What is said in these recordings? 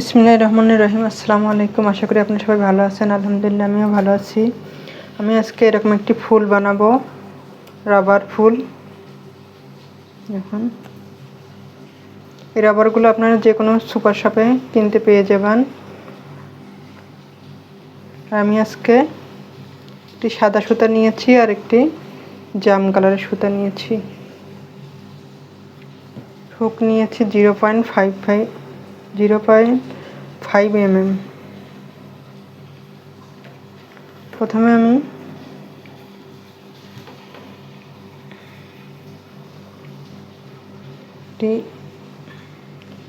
ইসমিল্লাহ রহমান রহিম আসসালামু আলাইকুম। আশা করি আপনি সবাই ভালো আছেন। আলহামদুলিল্লাহ, আমিও ভালো আছি। আমি আজকে এরকম একটি ফুল বানাবো, রাবার ফুল। এখন এই রাবারগুলো আপনারা যে কোনো সুপার শপে কিনতে পেয়ে যাবেন। আমি আজকে একটি সাদা সুতা নিয়েছি আর একটি জাম কালারের সুতা নিয়েছি। হুক নিয়েছি zero point five five. Zero point five M M প্রথমে আমি একটি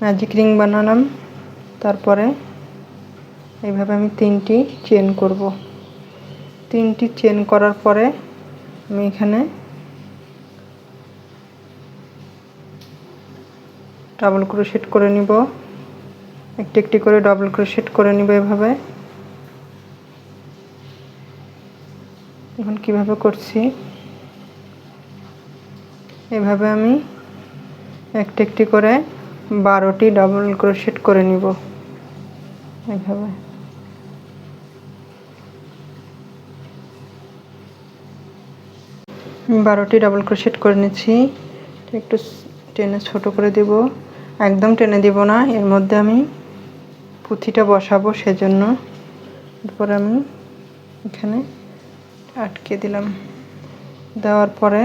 ম্যাজিক রিং বানালাম। তারপরে এইভাবে আমি তিনটি চেন করব। তিনটি চেন করার পরে আমি এখানে ডাবল ক্রোশেট করে নিব। একটি একটি করে ডাবল ক্রোশেট করে নিব এভাবে। এখন কীভাবে করছি? এভাবে আমি একটি একটি করে বারোটি ডাবল ক্রোশেট করে নিব। এভাবে। বারোটি ডাবল ক্রোশেট করে নিচ্ছি। একটু টেনে ছোট করে দেব। একদম টেনে দিব না, এর মধ্যে আমি পুঁথিটা বসাবো সেজন্য। এরপর আমি এখানে আটকে দিলাম। দেওয়ার পরে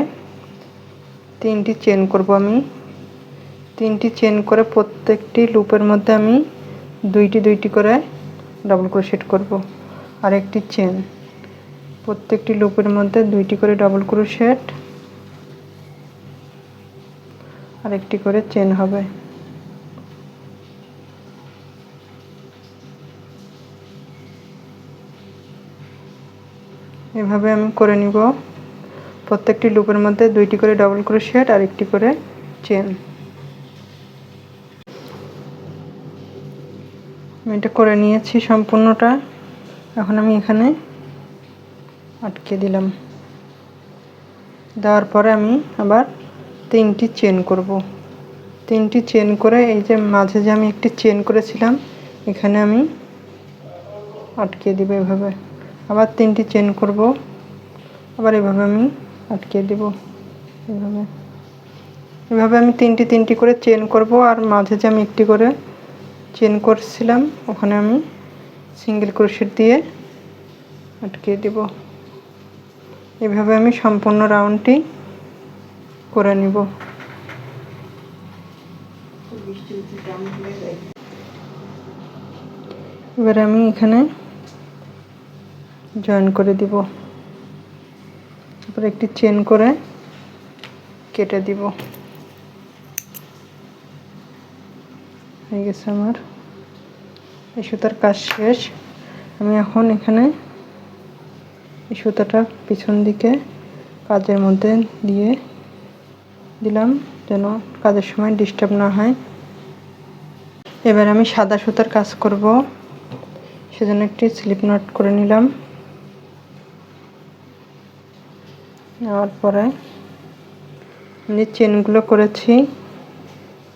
তিনটি চেন করব আমি। তিনটি চেন করে প্রত্যেকটি লুপের মধ্যে আমি দুইটি দুইটি করে ডাবল ক্রোশেট করব। আর একটি চেন। প্রত্যেকটি লুপের মধ্যে দুইটি করে ডাবল ক্রোশেট আর একটি করে চেন হবে। এভাবে আমি করে নিব। প্রত্যেকটি লুপের মধ্যে দুইটি করে ডাবল ক্রোশেট আর একটি করে চেন আমি এটা করে নিয়েছি সম্পূর্ণটা। এখন আমি এখানে আটকে দিলাম। দেওয়ার পরে আমি আবার তিনটি চেন করব। তিনটি চেন করে এই যে মাঝে যে আমি একটি চেন করেছিলাম, এখানে আমি আটকে দিব এভাবে। আবার তিনটি চেন করব। আবার এভাবে আমি আটকে দেব। এভাবে। এভাবে আমি তিনটি তিনটি করে চেন করব আর মাঝে যে আমি একটি করে চেন করছিলাম, ওখানে আমি সিঙ্গেল ক্রোশেট দিয়ে আটকে দেব। এভাবে আমি সম্পূর্ণ রাউন্ডটি করে নিব। এবারে আমি এখানে জয়েন করে দিব। তারপর একটি চেন করে কেটে দিব। হয়ে গেছে আমার। এই সুতার কাজ শেষ। আমি এখন এখানে এই সুতাটা পিছন দিকে কাজের মধ্যে দিয়ে দিলাম যেন কাজের সময় ডিস্টার্ব না হয়। এবার আমি সাদা সুতার কাজ করব। সেজন্য একটি স্লিপ নট করে নিলাম। নেওয়ার পরে যে চেনগুলো করেছি,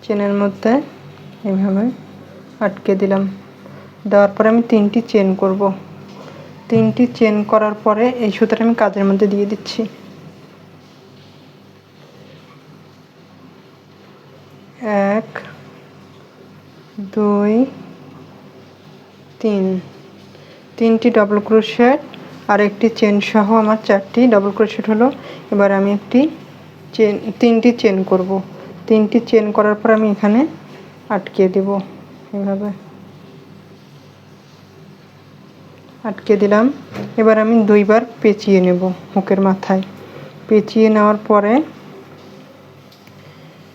চেনের মধ্যে এইভাবে আটকে দিলাম। দেওয়ার পরে আমি তিনটি চেন করব। তিনটি চেন করার পরে এই সুতাটা আমি কাজের মধ্যে দিয়ে দিচ্ছি। এক, দুই, তিন। তিনটি ডবল ক্রোশেট আর একটি চেন সহ আমার চারটি ডবল ক্রোশেট হলো। এবার আমি একটি চেন তিনটি চেন করব। তিনটি চেন করার পর আমি এখানে আটকে দেব। এভাবে। আটকে দিলাম। এবার আমি দুইবার পেঁচিয়ে নেব হুকের মাথায়। পেঁচিয়ে নেওয়ার পরে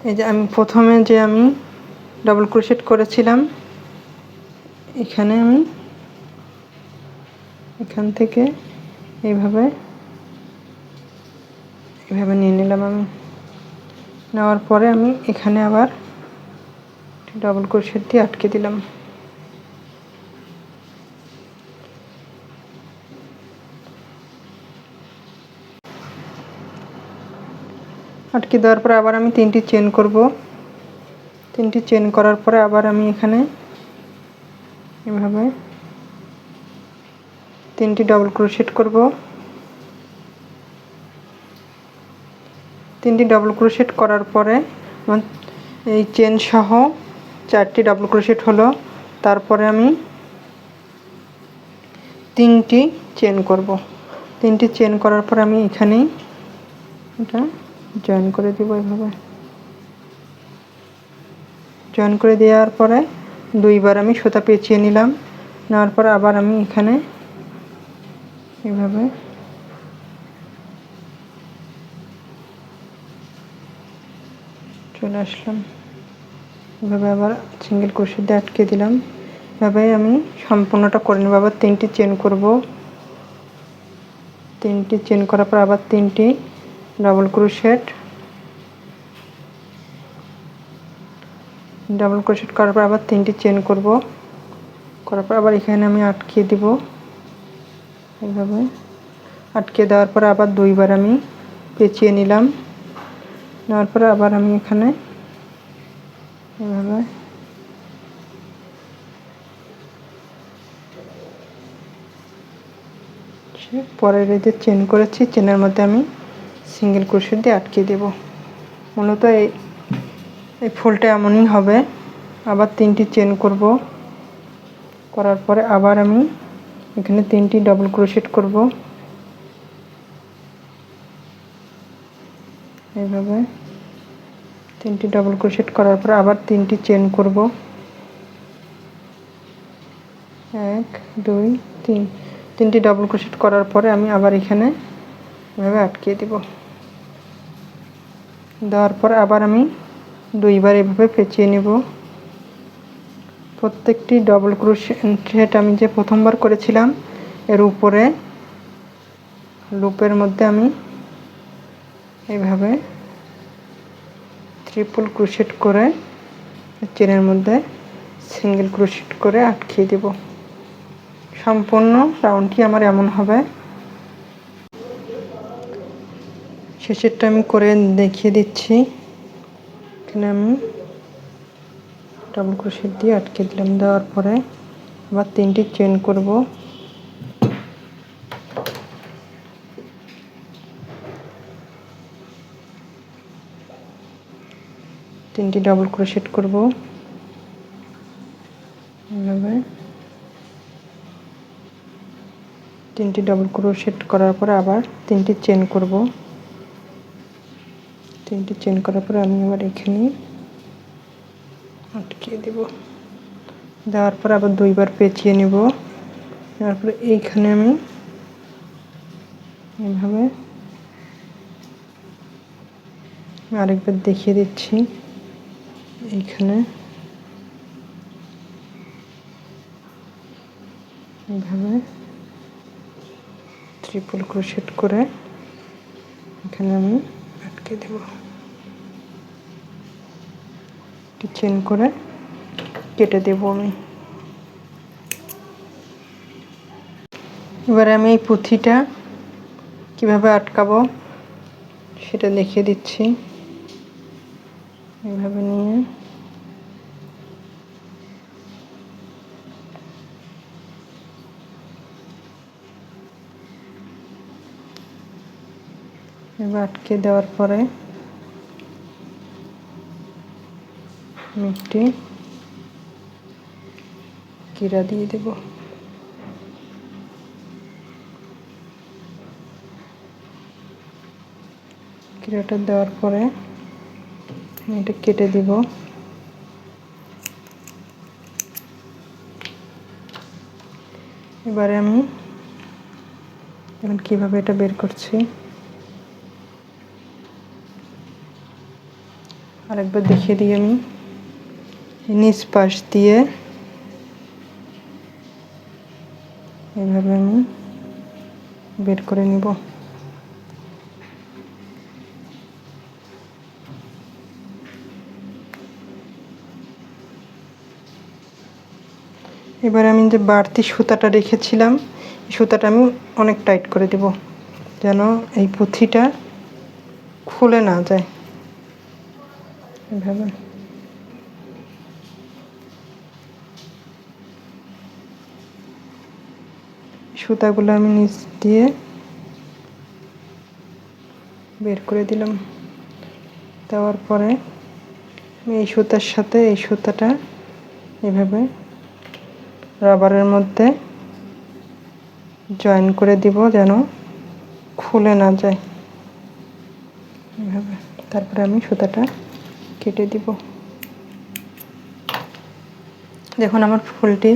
এই যে আমি প্রথমে যে আমি ডবল ক্রোশেট করেছিলাম, এখানে আমি এখান থেকে এইভাবে এভাবে নিয়ে নিলাম আমি। নেওয়ার পরে আমি এখানে আবার ডবল ক্রোশেট দিয়ে আটকে দিলাম। আটকে দেওয়ার পরে আবার আমি তিনটি চেন করব। তিনটি চেন করার পরে আবার আমি এখানে এভাবে তিনটি ডবল ক্রোশেট করব। তিনটি ডবল ক্রোশেট করার পরে এই চেন সহ চারটি ডাবল ক্রোশেট হলো। তারপরে আমি তিনটি চেন করব। তিনটি চেন করার পর আমি এখানেই এটা জয়েন করে দিব এভাবে। জয়েন করে দেওয়ার পরে দুইবার আমি সুতা পেঁচিয়ে নিলাম। নেওয়ার পরে আবার আমি এখানে এভাবে। চলে আসলাম। এভাবে আবার সিঙ্গেল ক্রোশেট দিয়ে আটকে দিলাম। এভাবে আমি সম্পূর্ণটা করে নেব। আবার তিনটি চেন করব। তিনটি চেন করার পর আবার তিনটি ডাবল ক্রোশেট ডাবল ক্রোশেট করার পর আবার তিনটি চেন করব। করার পর আবার এখানে আমি আটকে দিব। এইভাবে আটকে দেওয়ার পর আবার দুইবার আমি পেঁচিয়ে নিলাম। নেওয়ার পরে আবার আমি এখানে এভাবে পরের যে চেন করেছি, চেনের মধ্যে আমি সিঙ্গেল ক্রোশেট দিয়ে আটকে দেব। মূলত এই এই ফুলটা এমনই হবে। আবার তিনটি চেন করব। করার পরে আবার আমি এখানে তিনটি ডাবল ক্রোশেট করব। এইভাবে তিনটি ডাবল ক্রোশেট করার পরে আবার তিনটি চেন করব। এক, দুই, তিন। তিনটি ডাবল ক্রোশেট করার পরে আমি আবার এখানে এভাবে আটকে দেব। দেওয়ার পর আবার আমি দুইবার এভাবে পেঁচিয়ে নেব। প্রত্যেকটি ডবল ক্রোশেট আমি যে প্রথমবার করেছিলাম, এর উপরে লুপের মধ্যে আমি এইভাবে ট্রিপল ক্রোশেট করে চেনের মধ্যে সিঙ্গেল ক্রোশেট করে আটকিয়ে দেব। সম্পূর্ণ রাউন্ডটি আমার এমন হবে। শেষেরটা আমি করে দেখিয়ে দিচ্ছি। এখানে আমি ডাবল ক্রোশেট দিয়ে আটকে দিলাম দেওয়ার পরে। আবার তিনটি চেন করব। তিনটি ডাবল ক্রোশেট করব। এভাবে। তিনটি ডাবল ক্রোশেট করার পরে আবার তিনটি চেন করব। তিনটি চেন করার পরে আমি আবার এখানে আটকে দেব। দেওয়ার পর আবার দুইবার পেঁচিয়ে নেব। নেওয়ার পরে এইখানে আমি এভাবে আরেকবার দেখিয়ে দিচ্ছি। এইখানে এভাবে ট্রিপল ক্রোশেট করে এখানে আমি আটকে দেব। চেন করে কেটে দেব আমি। এবারে আমি এই পুঁথিটা কীভাবে আটকাবো সেটা দেখিয়ে দিচ্ছি। এইভাবে নিয়ে। এবার আটকে দেওয়ার পরে আমি একটি কিরা দিয়ে দেব? কিরাটা দেওয়ার পরে এটা কেটে দিব। এবারে আমি এখন কীভাবে এটা বের করছি? আরেকবার দেখিয়ে দিই আমি। নিচ পাশ দিয়ে। এইভাবে আমি বের করে নিব। এবার আমি যে বাড়তি সুতাটা রেখেছিলাম সুতাটা আমি অনেক টাইট করে দেব, যেন এই পুঁথিটা খুলে না যায়। এভাবে সুতাগুলো আমি নিচ দিয়ে বের করে দিলাম। দেওয়ার পরে এই সুতার সাথে এই সুতাটা এভাবে রাবারের মধ্যে জয়েন করে দিব যেন খুলে না যায়। এভাবে তারপরে আমি সুতাটা কেটে দিব। দেখুন আমার ফুলটি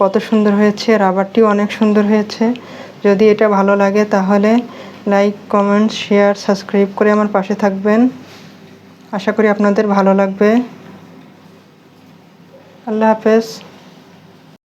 কত সুন্দর হয়েছে, রাবারটিও অনেক সুন্দর হয়েছে। যদি এটা ভালো লাগে তাহলে লাইক, কমেন্ট, শেয়ার, সাবস্ক্রাইব করে আমার পাশে থাকবেন। আশা করি আপনাদের ভালো লাগবে। আল্লাহ হাফেজ।